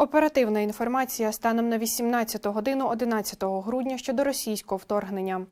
Оперативна інформація станом на 18 годину 11 грудня щодо російського вторгнення.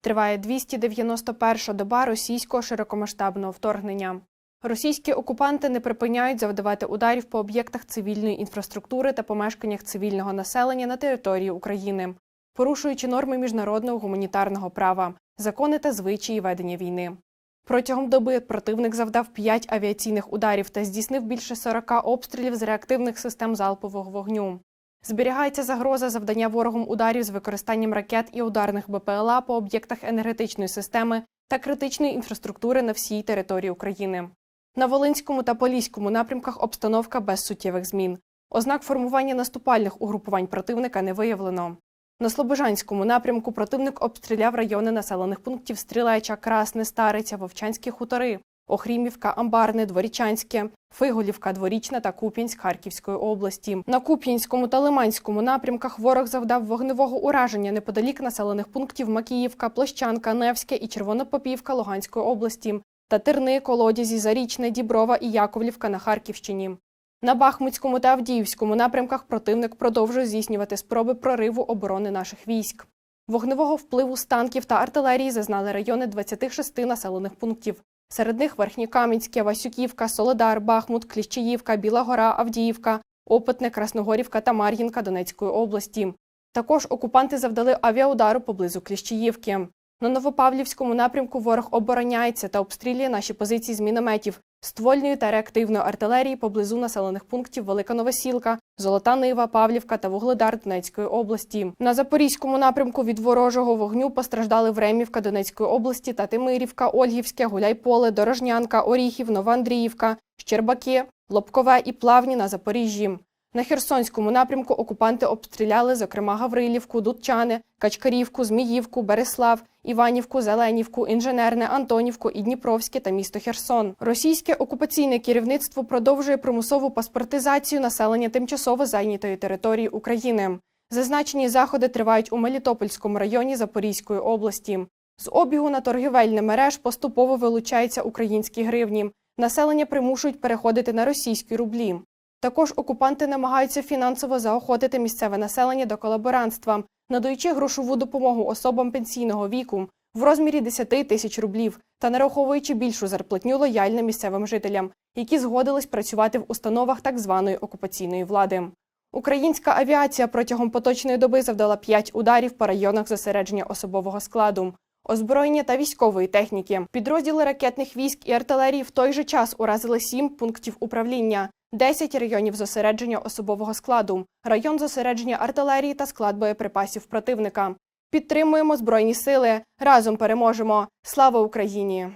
Триває 291-ша доба російського широкомасштабного вторгнення. Російські окупанти не припиняють завдавати ударів по об'єктах цивільної інфраструктури та помешканнях цивільного населення на території України, порушуючи норми міжнародного гуманітарного права, закони та звичаї ведення війни. Протягом доби противник завдав 5 авіаційних ударів та здійснив більше 40 обстрілів з реактивних систем залпового вогню. Зберігається загроза завдання ворогом ударів з використанням ракет і ударних БПЛА по об'єктах енергетичної системи та критичної інфраструктури на всій території України. На Волинському та Поліському напрямках обстановка без суттєвих змін. Ознак формування наступальних угрупувань противника не виявлено. На Слобожанському напрямку противник обстріляв райони населених пунктів Стрілеча, Красне, Стариця, Вовчанські хутори, Охрімівка, Амбарне, Дворічанське, Фиголівка, Дворічна та Куп'янськ Харківської області. На Куп'янському та Лиманському напрямках ворог завдав вогневого ураження неподалік населених пунктів Макіївка, Площанка, Невське і Червонопопівка Луганської області та Терни, Колодязі, Зарічне, Діброва і Яковлівка на Харківщині. На Бахмутському та Авдіївському напрямках противник продовжує здійснювати спроби прориву оборони наших військ. Вогневого впливу з танків та артилерії зазнали райони 26 населених пунктів. Серед них Верхньокам'янське, Васюківка, Солодар, Бахмут, Кліщеївка, Біла Гора, Авдіївка, Опитне, Красногорівка та Мар'їнка Донецької області. Також окупанти завдали авіаудару поблизу Кліщеївки. На Новопавлівському напрямку ворог обороняється та обстрілює наші позиції з мінометів, ствольної та реактивної артилерії поблизу населених пунктів Велика Новосілка, Золота Нива, Павлівка та Вугледар Донецької області. На Запорізькому напрямку від ворожого вогню постраждали Времівка Донецької області та Тимирівка, Ольгівське, Гуляйполе, Дорожнянка, Оріхів, Новоандріївка, Щербаки, Лобкове і Плавні на Запоріжжі. На Херсонському напрямку окупанти обстріляли, зокрема, Гаврилівку, Дудчани, Качкарівку, Зміївку, Береслав, Іванівку, Зеленівку, Інженерне, Антонівку і Дніпровське та місто Херсон. Російське окупаційне керівництво продовжує примусову паспортизацію населення тимчасово зайнятої території України. Зазначені заходи тривають у Мелітопольському районі Запорізької області. З обігу на торгівельне мереж поступово вилучаються українські гривні. Населення примушують переходити на російські рублі. Також окупанти намагаються фінансово заохотити місцеве населення до колаборантства, надаючи грошову допомогу особам пенсійного віку в розмірі 10 тисяч рублів та нараховуючи більшу зарплатню лояльним місцевим жителям, які згодились працювати в установах так званої окупаційної влади. Українська авіація протягом поточної доби завдала 5 ударів по районах зосередження особового складу. Озброєння та військової техніки, підрозділи ракетних військ і артилерії в той же час уразили 7 пунктів управління, 10 районів зосередження особового складу, район зосередження артилерії та склад боєприпасів противника. Підтримуємо збройні сили. Разом переможемо. Слава Україні!